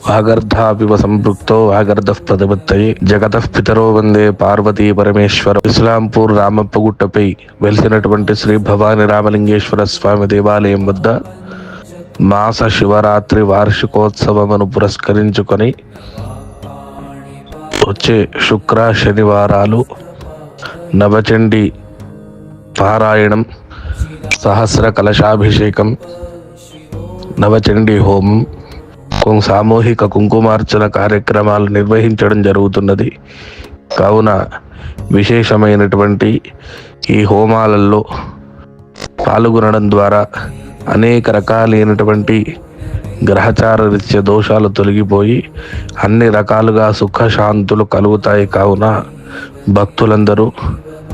వాగర్ధాపివ సంపృక్తో వాగర్ధ ప్రతిపత్తయి జగత పితరో వందే పార్వతీ పరమేశ్వర ఇస్లాంపూర్ రామప్పగుట్టపై వెలిసినటువంటి శ్రీ భవాని రామలింగేశ్వర స్వామి దేవాలయం వద్ద మాస శివరాత్రి వార్షికోత్సవమును పురస్కరించుకొని వచ్చే శుక్ర శనివారాలు నవచండి పారాయణం సహస్ర కలశాభిషేకం నవచండి హోమం సామూహిక కుంకుమార్చన కార్యక్రమాలు నిర్వహించడం జరుగుతున్నది. కావున విశేషమైనటువంటి ఈ హోమాలలో పాల్గొనడం ద్వారా అనేక రకాలైనటువంటి గ్రహచార రీత్య దోషాలు తొలగిపోయి అన్ని రకాలుగా సుఖశాంతులు కలుగుతాయి. కావున భక్తులందరూ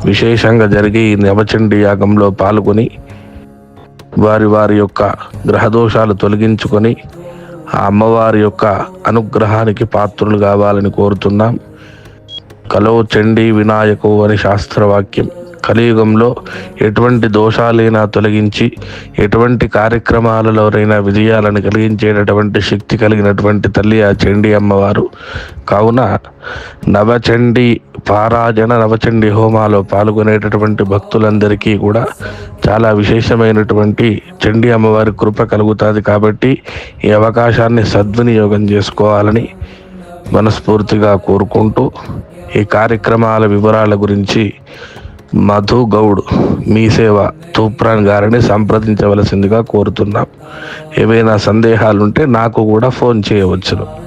విశేషంగా జరిగే ఈ నవచండి యాగంలో పాల్గొని వారి వారి యొక్క గ్రహదోషాలు తొలగించుకొని ఆ అమ్మవారి యొక్క అనుగ్రహానికి పాత్రులు కావాలని కోరుతున్నాం. కలో చండీ వినాయకు అని శాస్త్రవాక్యం. కలియుగంలో ఎటువంటి దోషాలైనా తొలగించి ఎటువంటి కార్యక్రమాలలోనైనా విజయాలను కలిగించేటటువంటి శక్తి కలిగినటువంటి తల్లి ఆ చండీ అమ్మవారు. కావున నవచండి పారాజన నవచండి హోమాలో పాల్గొనేటటువంటి భక్తులందరికీ కూడా చాలా విశేషమైనటువంటి చండీ అమ్మవారి కృప కలుగుతుంది కాబట్టి ఈ అవకాశాన్ని సద్వినియోగం చేసుకోవాలని మనస్ఫూర్తిగా కోరుకుంటూ ఈ కార్యక్రమాల వివరాల గురించి మధు గౌడ్ మీ సేవ తూప్రాన్ గారిని సంప్రదించవలసిందిగా కోరుతున్నాం. ఏవైనా సందేహాలుంటే నాకు కూడా ఫోన్ చేయవచ్చును.